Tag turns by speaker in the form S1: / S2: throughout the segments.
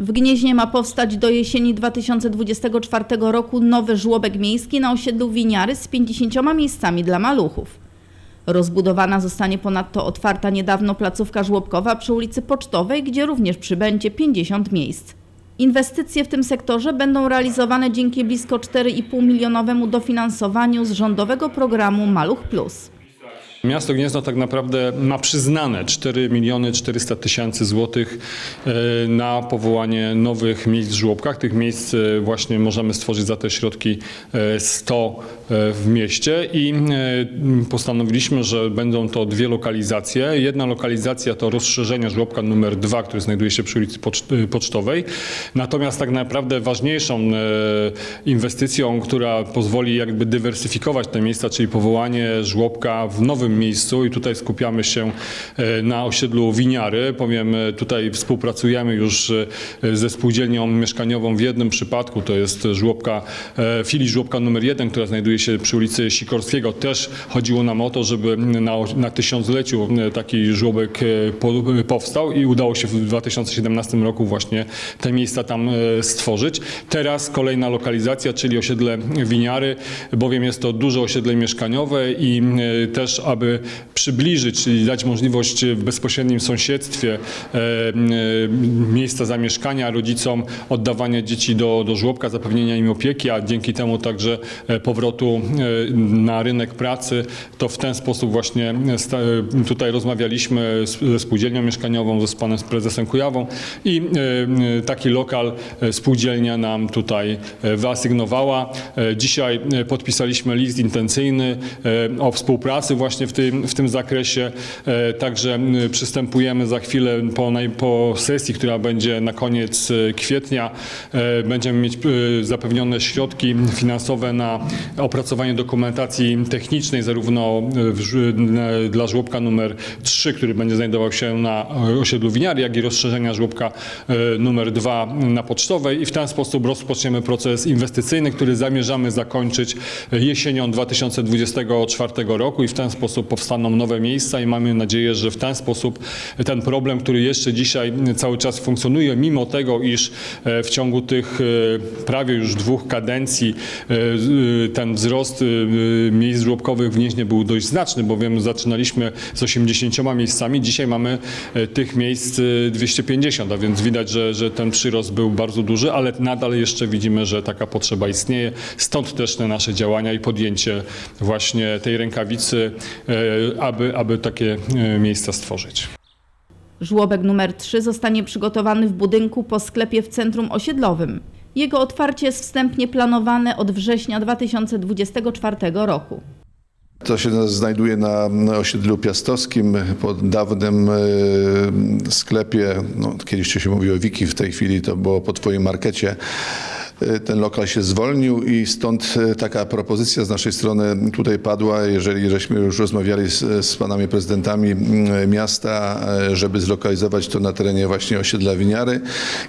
S1: W Gnieźnie ma powstać do jesieni 2024 roku nowy żłobek miejski na osiedlu Winiary z 50 miejscami dla maluchów. Rozbudowana zostanie ponadto otwarta niedawno placówka żłobkowa przy ulicy Pocztowej, gdzie również przybędzie 50 miejsc. Inwestycje w tym sektorze będą realizowane dzięki blisko 4,5 milionowemu dofinansowaniu z rządowego programu Maluch Plus.
S2: Miasto Gniezno tak naprawdę ma przyznane 4 miliony 400 tysięcy złotych e, na powołanie nowych miejsc w żłobkach. Tych miejsc e, właśnie możemy stworzyć za te środki e, 100 e, w mieście i postanowiliśmy, że będą to dwie lokalizacje. Jedna lokalizacja to rozszerzenie żłobka numer 2, który znajduje się przy ulicy Poczt- Pocztowej. Natomiast tak naprawdę ważniejszą inwestycją, która pozwoli jakby dywersyfikować te miejsca, czyli powołanie żłobka w nowym miejscu i tutaj skupiamy się e, na osiedlu Winiary. Powiem, e, tutaj współpracujemy już e, ze spółdzielnią mieszkaniową w jednym przypadku, to jest żłobka, filii żłobka numer 1, która znajduje się przy ulicy Sikorskiego. Też chodziło nam o to, żeby na, na tysiącleciu taki żłobek po, powstał i udało się w 2017 roku właśnie te miejsca tam stworzyć. Teraz kolejna lokalizacja, czyli osiedle Winiary, bowiem jest to duże osiedle mieszkaniowe i też, aby przybliżyć, czyli dać możliwość w bezpośrednim sąsiedztwie e, miejsca zamieszkania rodzicom, oddawania dzieci do, do żłobka, zapewnienia im opieki, a dzięki temu także e, powrotu e, na rynek pracy, to w ten sposób właśnie tutaj rozmawialiśmy ze spółdzielnią mieszkaniową, z panem prezesem Kujawą i taki lokal spółdzielnia nam tutaj wyasygnowała. Dzisiaj podpisaliśmy list intencyjny o współpracy właśnie w tym, w tym zakresie. E, Także przystępujemy za chwilę po, po sesji, która będzie na koniec e, kwietnia. E, Będziemy mieć zapewnione środki finansowe na opracowanie dokumentacji technicznej, zarówno w, dla żłobka numer 3, który będzie znajdował się na osiedlu Winiary, jak i rozszerzenia żłobka numer 2 na Pocztowej i w ten sposób rozpoczniemy proces inwestycyjny, który zamierzamy zakończyć jesienią 2024 roku i w ten sposób powstaną nowe miejsca i mamy nadzieję, że w ten sposób ten problem, który jeszcze dzisiaj cały czas funkcjonuje, mimo tego, iż e, w ciągu tych e, prawie już dwóch kadencji e, ten wzrost miejsc żłobkowych w Gnieźnie był dość znaczny, bowiem zaczynaliśmy z 80 miejscami, dzisiaj mamy tych miejsc e, 250, a więc widać, że, że ten przyrost był bardzo duży, ale nadal jeszcze widzimy, że taka potrzeba istnieje. Stąd też te nasze działania i podjęcie właśnie tej rękawicy, aby, aby takie e, miejsca stworzyć.
S1: Żłobek numer 3 zostanie przygotowany w budynku po sklepie w centrum osiedlowym. Jego otwarcie jest wstępnie planowane od września 2024 roku.
S3: To się znajduje na osiedlu piastowskim, pod dawnym e, sklepie, no, kiedyś to się mówiło Wiki, w tej chwili to było po Twoim markecie. E, Ten lokal się zwolnił i stąd e, taka propozycja z naszej strony tutaj padła, jeżeli żeśmy już rozmawiali z, z panami prezydentami mm, miasta, e, żeby zlokalizować to na terenie właśnie osiedla Winiary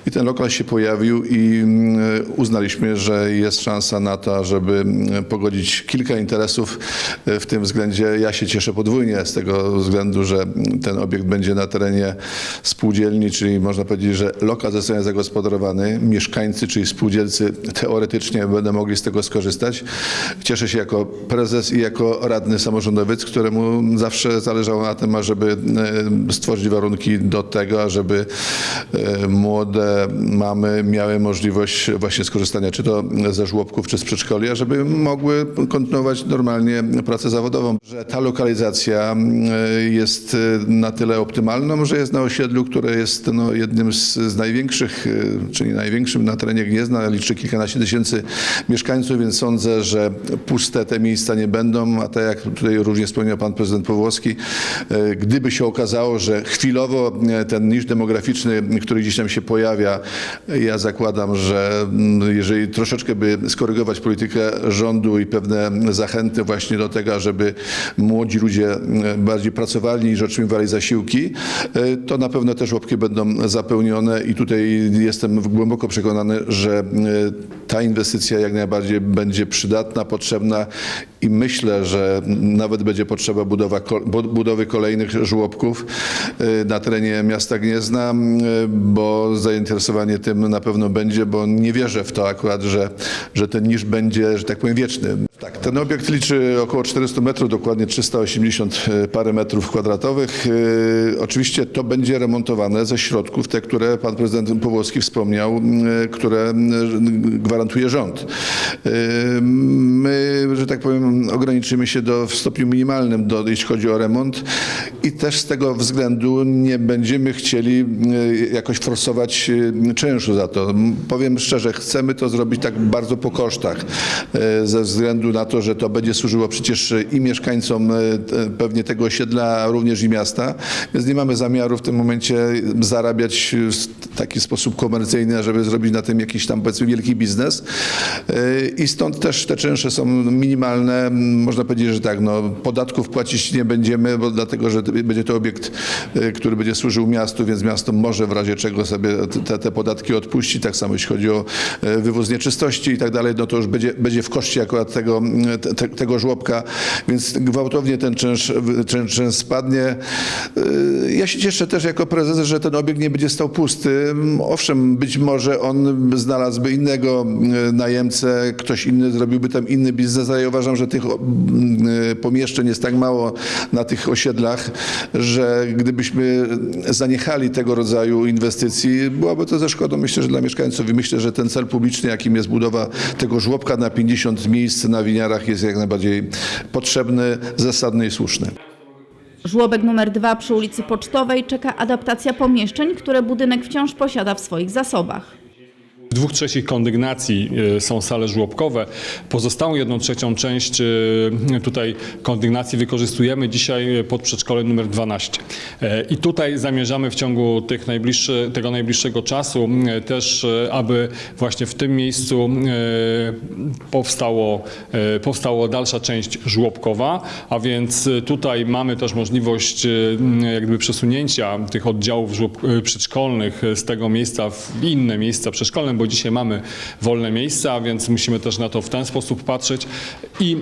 S3: i ten lokal się pojawił i mm, uznaliśmy, że jest szansa na to, żeby mm, pogodzić kilka interesów w tym względzie. Ja się cieszę podwójnie z tego względu, że ten obiekt będzie na terenie spółdzielni, czyli można powiedzieć, że lokal zostanie zagospodarowany. Mieszkańcy, czyli spółdzielcy teoretycznie będą mogli z tego skorzystać. Cieszę się jako prezes i jako radny samorządowiec, któremu zawsze zależało na tym, ażeby e, stworzyć warunki do tego, ażeby e, młode mamy miały możliwość właśnie skorzystania czy to ze żłobków, czy z przedszkoli, ażeby mogły kontynuować normalnie pracę zawodową. Że ta lokalizacja e, jest na tyle optymalną, że jest na osiedlu, które jest no, jednym z, z największych, czyli największym na terenie Gniezna, liczy kilkanaście tysięcy mieszkańców, więc sądzę, że puste te miejsca nie będą, a tak jak tutaj również wspomniał pan prezydent Powłowski, e, gdyby się okazało, że chwilowo e, ten niż demograficzny, który gdzieś tam się pojawia, ja zakładam, że mm, jeżeli troszeczkę by skorygować politykę rządu i pewne zachęty właśnie do tego, żeby młodzi ludzie e, bardziej pracowali niż otrzymywali zasiłki, to na pewno te żłobki będą zapełnione. I tutaj jestem głęboko przekonany, że 呃 ta inwestycja jak najbardziej będzie przydatna, potrzebna i myślę, że nawet będzie potrzeba budowa, budowy kolejnych żłobków y, na terenie miasta Gniezna, y, bo zainteresowanie tym na pewno będzie, bo nie wierzę w to akurat, że, że ten niż będzie, że tak powiem, wieczny. Tak, ten obiekt liczy około 400 metrów, dokładnie 380 parę metrów kwadratowych. Y, Oczywiście to będzie remontowane ze środków, te, które pan prezydent Powłoski wspomniał, y, które y, gwarantuje rząd. My, że tak powiem, ograniczymy się do, w stopniu minimalnym, do, jeśli chodzi o remont i też z tego względu nie będziemy chcieli y, jakoś forsować y, czynszu za to. Powiem szczerze, chcemy to zrobić tak bardzo po kosztach, y, ze względu na to, że to będzie służyło przecież i mieszkańcom pewnie tego osiedla, a również i miasta, więc nie mamy zamiaru w tym momencie zarabiać taki sposób komercyjny, żeby zrobić na tym jakiś tam powiedzmy wielki biznes. Y, I stąd też te czynsze są minimalne. Można powiedzieć, że tak, no, podatków płacić nie będziemy, bo dlatego, że będzie to obiekt, y, który będzie służył miastu, więc miasto może w razie czego sobie te, te podatki odpuści. Tak samo jeśli chodzi o y, wywóz nieczystości i tak dalej, no to już będzie, będzie w koszcie akurat tego, te, te, tego żłobka, więc gwałtownie ten czynsz, czynsz, spadnie. Ja się cieszę też jako prezes, że ten obiekt nie będzie stał pusty. Owszem, być może on znalazłby innego y, najemcę, ktoś inny zrobiłby tam inny biznes, ale ja uważam, że tych y, pomieszczeń jest tak mało na tych osiedlach, że gdybyśmy zaniechali tego rodzaju inwestycji, byłaby to ze szkodą myślę, że dla mieszkańców i myślę, że ten cel publiczny, jakim jest budowa tego żłobka na 50 miejsc na winiarach jest jak najbardziej potrzebny, zasadny i słuszny.
S1: Żłobek numer 2 przy ulicy Pocztowej czeka adaptacja pomieszczeń, które budynek wciąż posiada w swoich zasobach.
S2: Dwóch trzecich kondygnacji e, są sale żłobkowe. Pozostałą jedną trzecią część e, tutaj kondygnacji wykorzystujemy dzisiaj e, pod przedszkole numer 12. E, I tutaj zamierzamy w ciągu tych najbliższy, tego najbliższego czasu też, aby właśnie w tym miejscu powstało, powstała dalsza część żłobkowa, a więc tutaj mamy też możliwość jak gdyby przesunięcia tych oddziałów przedszkolnych z tego miejsca w inne miejsca przedszkolne, bo dzisiaj mamy wolne miejsca, więc musimy też na to w ten sposób patrzeć. I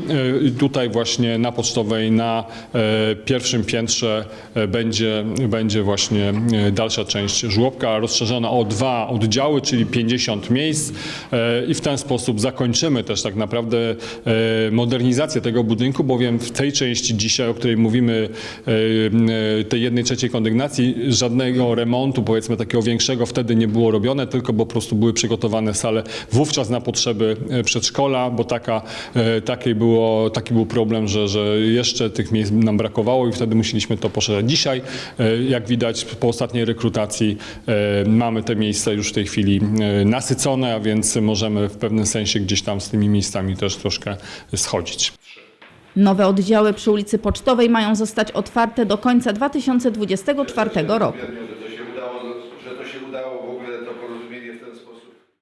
S2: e, tutaj właśnie na Pocztowej, na e, pierwszym piętrze e, będzie, będzie właśnie dalsza część żłobka rozszerzona o dwa oddziały, czyli 50 miejsc i w ten sposób zakończymy też tak naprawdę modernizację tego budynku, bowiem w tej części dzisiaj, o której mówimy, tej jednej trzeciej kondygnacji, żadnego remontu, powiedzmy takiego większego wtedy nie było robione, tylko po prostu były przygotowane sale wówczas na potrzeby e, przedszkola, bo taka, e, taki, było, taki był problem, że, że jeszcze tych miejsc nam brakowało i wtedy musieliśmy to poszerzać. Dzisiaj, e, jak widać po ostatniej rekrutacji, mamy te miejsca już w tej chwili nasycone, a więc możemy w pewnym sensie gdzieś tam z tymi miejscami też troszkę schodzić.
S1: Nowe oddziały przy ulicy Pocztowej mają zostać otwarte do końca 2024 roku.